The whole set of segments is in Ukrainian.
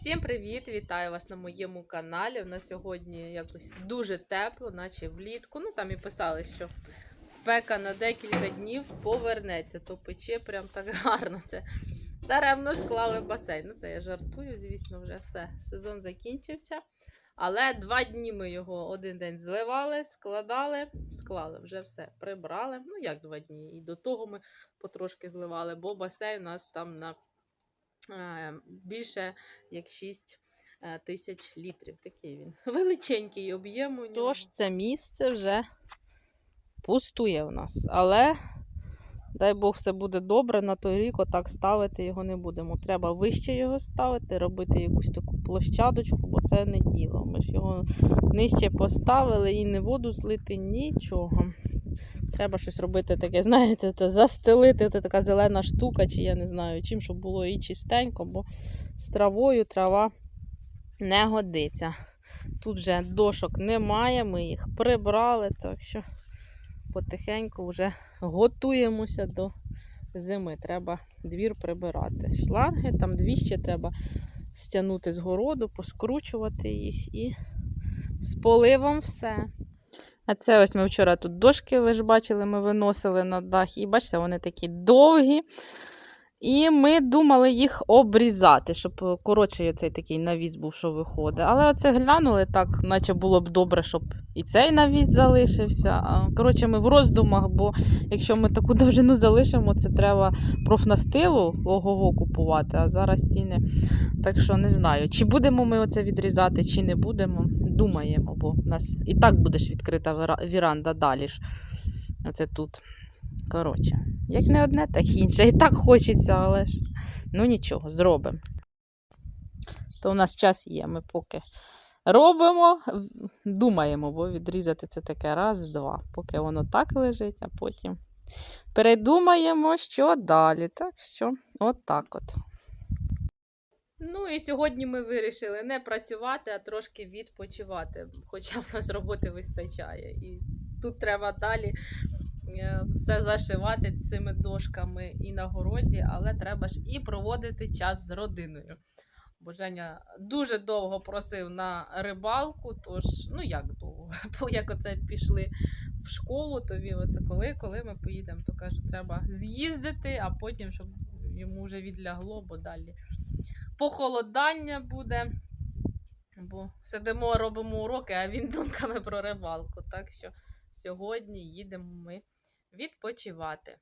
Всім привіт! Вітаю вас на моєму каналі. У нас сьогодні якось дуже тепло, наче влітку. Ну там і писали, що спека на декілька днів повернеться, то пече прям так гарно. Це даремно склали басейн. Ну це я жартую, звісно, вже все. Сезон закінчився. Але два дні ми його один день зливали, складали, склали, вже все прибрали. Ну як два дні? І до того ми потрошки зливали, бо басейн у нас там на більше як 6 е, тисяч літрів. Такий він. Величенький об'єм. Тож це місце вже пустує в нас. Але, дай Бог, все буде добре, на той рік отак ставити його не будемо. Треба вище його ставити, робити якусь таку площадочку, бо це не діло. Ми ж його нижче поставили і не воду злити, нічого. Треба щось робити таке, знаєте, то застелити, то така зелена штука, чи я не знаю чим, щоб було і чистенько, бо з травою трава не годиться. Тут вже дошок немає, ми їх прибрали, так що потихеньку вже готуємося до зими. Треба двір прибирати. Шланги, там дві ще треба стягнути з городу, поскручувати їх і з поливом все. А це ось ми вчора тут дошки, ви ж бачили, ми виносили на дах. І бачите, вони такі довгі. І ми думали їх обрізати, щоб е, коротший оцей такий навіс був, що виходить. Але оце глянули так, наче було б добре, щоб і цей навіс залишився. Коротше, ми в роздумах, бо якщо ми таку довжину залишимо, це треба профнастилу ого-го купувати, а зараз ціни. Так що не знаю, чи будемо ми оце відрізати, чи не будемо. Думаємо, бо в нас і так буде ж відкрита віранда далі ж. Оце тут. Коротше, як не одне, так і інше. І так хочеться, але ж ну нічого, зробимо. То у нас час є, ми поки робимо, думаємо, бо відрізати це таке раз, два, поки воно так лежить, а потім передумаємо, що далі. Так що, от так от. Ну і сьогодні ми вирішили не працювати, а трошки відпочивати, хоча в нас роботи вистачає. І тут треба далі все зашивати цими дошками і на городі, але треба ж і проводити час з родиною. Бо Женя дуже довго просив на рибалку, тож, ну як довго, бо як оце пішли в школу, то він оце коли, коли ми поїдемо, то каже, треба з'їздити, а потім, щоб йому вже відлягло, бо далі похолодання буде. Бо сидимо, робимо уроки, а він думками про рибалку. Так що сьогодні їдемо ми відпочивати.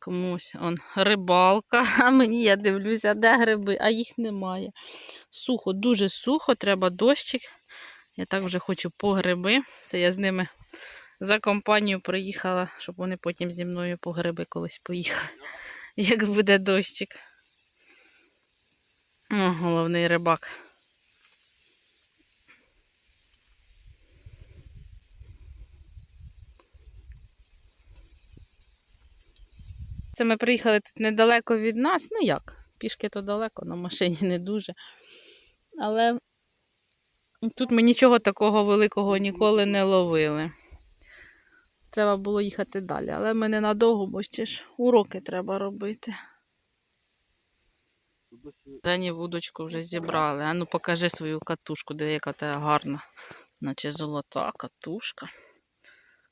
Комусь он рибалка, а мені я дивлюся, де гриби, а їх немає. Сухо, дуже сухо, треба дощик. Я так вже хочу по гриби. Це я з ними за компанію приїхала, щоб вони потім зі мною по гриби колись поїхали. Як буде дощик. О, головний рибак. Це ми приїхали тут недалеко від нас. Ну як? Пішки то далеко, на машині не дуже. Але тут ми нічого такого великого ніколи не ловили. Треба було їхати далі. Але ми ненадовго, бо ще ж уроки треба робити. Дані вудочку вже зібрали. А ну покажи свою катушку, де яка та гарна. Наче золота катушка.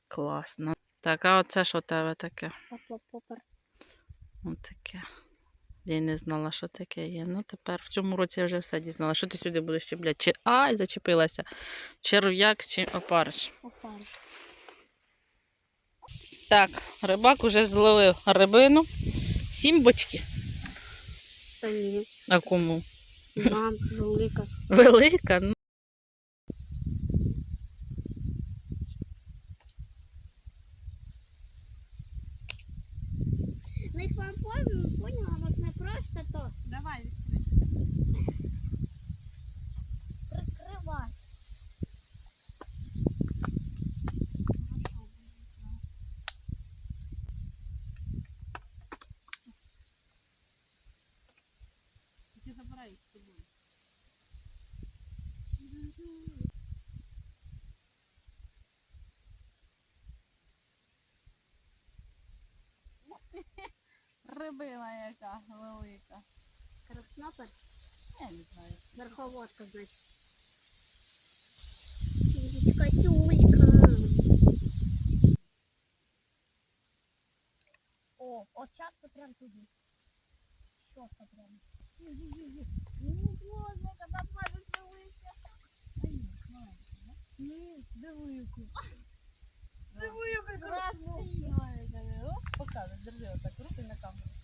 Класна. Так, а оце що у тебе таке? Попер. Ось таке. Я не знала, що таке є. Ну, тепер в цьому році я вже все дізнала. Що ти сюди будеш чіпляти? Чи ай, зачепилася. Черв'як чи опариш. Попер. Так, рибак уже зловив рибину. Сім бочки. Та ні. А кому? Мам, велика. Велика. Ну. Ми їх вам поняла, поняла, вот не просто то. Давай, Прикривай. ти забирай їх з собою. Рибина яка велика. Краснопер. Я не знаю. Верховодка, значить. Тюлечка. О, от часто прям туди. Щотка прям. Ну, боже, когда майже дивися. Ні, маленька, да? Ні, диви яку. Диви яку красну. О, Показуй, держи отак руки на камеру.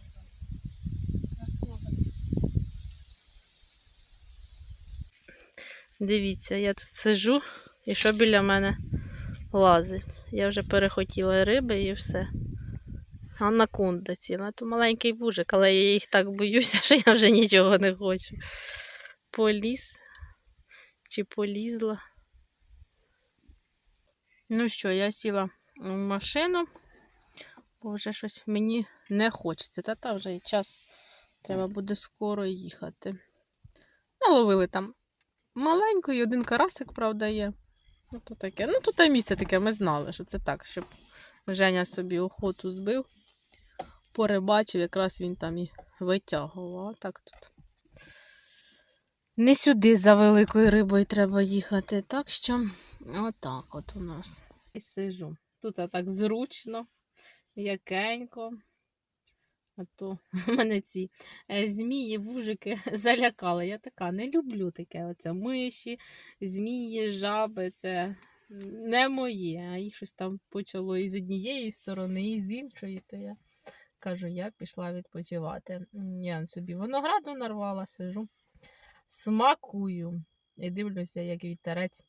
Дивіться, я тут сижу і що біля мене лазить. Я вже перехотіла риби і все. Анаконда ціла. То маленький бужик, але я їх так боюся, що я вже нічого не хочу. Поліз чи полізла. Ну що, я сіла в машину, бо вже щось мені не хочеться. Та та вже і час треба буде скоро їхати. Наловили там маленький, один карасик, правда, є. Ну, то таке. Ну, тут те місце таке, ми знали, що це так, щоб Женя собі охоту збив, порибачив, якраз він там і витягував. Так тут. Не сюди за великою рибою треба їхати. Так що, отак от у нас. І сижу. Тут так зручно, якенько. А то мене ці е, змії, вужики залякали. Я така не люблю таке. Оце миші, змії, жаби. Це не моє. А їх щось там почало і з однієї сторони, і з іншої. То я кажу, я пішла відпочивати. Я собі винограду нарвала, сижу, смакую. І дивлюся, як вітерець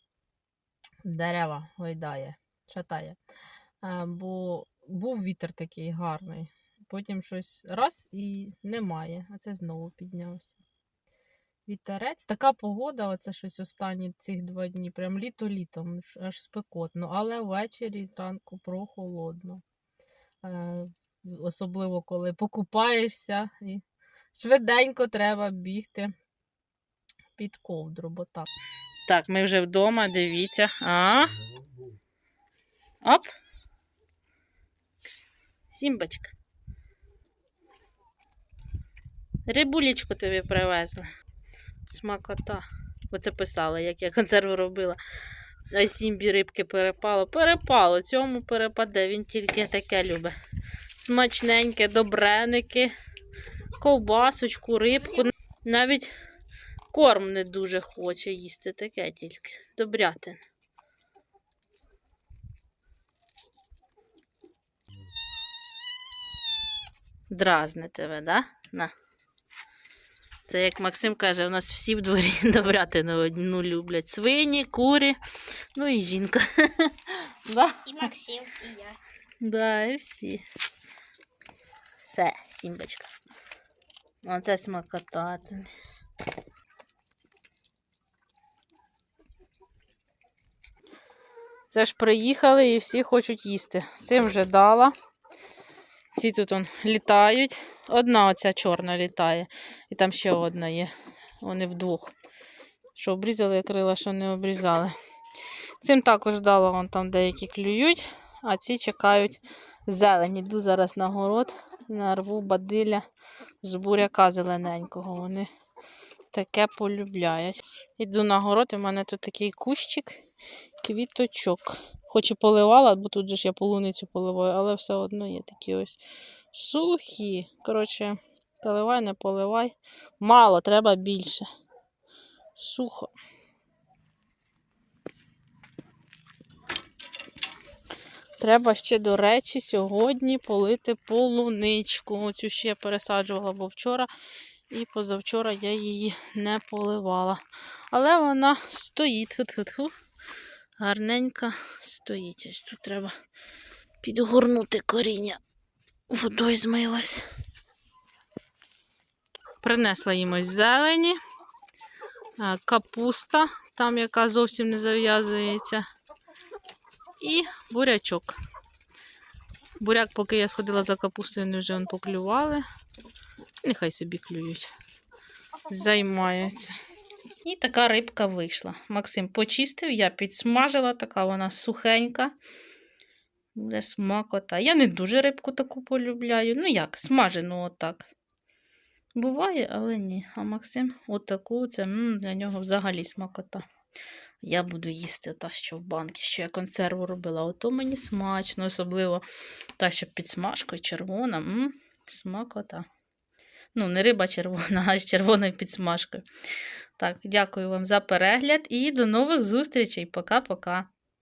дерева гойдає, шатає. Е, Бо був вітер такий гарний. Потім щось раз і немає, а це знову піднявся. Вітерець, така погода, оце щось останні цих два дні, прям літо-літом, аж- спекотно, але ввечері зранку прохолодно. Е, особливо, коли покупаєшся і швиденько треба бігти під ковдру, бо так. Так, ми вже вдома, дивіться. А? Оп. Сімбочка. Рибулечку тобі привезли. Смакота. Оце писала, як я консерву робила. А сімбі рибки перепало. Перепало, цьому перепаде, він тільки таке любить. Смачненьке, добреники, ковбасочку, рибку. Навіть корм не дуже хоче їсти, таке тільки. Добрятин. Дразни тебе, да? На. Це як Максим каже, у нас всі в дворі добрятину одну люблять. Свині, курі, ну і жінка. І Максим, і я. Да, і всі. Все, сімбочка. Оце смакота. тобі. Це ж приїхали і всі хочуть їсти. Цим вже дала. Ці тут он, літають. Одна оця чорна літає. І там ще одна є. Вони вдвох. Що обрізали крила, що не обрізали. Цим також дала, вон там деякі клюють, а ці чекають зелень. Іду зараз на город, нарву бадиля з буряка зелененького. Вони таке полюбляють. Іду на город, і в мене тут такий кущик квіточок. Хоч і поливала, бо тут же ж я полуницю поливаю, але все одно є такі ось сухі. Коротше, поливай, не поливай. Мало, треба більше. Сухо. Треба ще, до речі, сьогодні полити полуничку. Оцю ще я пересаджувала, бо вчора і позавчора я її не поливала. Але вона стоїть. Ху-ху-ху. Гарненька стоїть. Ось тут треба підгорнути коріння. Водою змилась. Принесла їм ось зелені, капуста, там яка зовсім не зав'язується. І бурячок. Буряк, поки я сходила за капустою, вони вже поклювали. Нехай собі клюють. Займаються. І така рибка вийшла. Максим почистив, я підсмажила, така вона сухенька. Буде смакота. Я не дуже рибку таку полюбляю. Ну як, смажену отак. Буває, але ні. А Максим отаку, це м, для нього взагалі смакота. Я буду їсти та, що в банки, що я консерву робила. Ото мені смачно, особливо та, що під смажкою червона. М, смакота. Ну, не риба червона, а з червоною підсмажкою. Так, дякую вам за перегляд і до нових зустрічей. Пока-пока.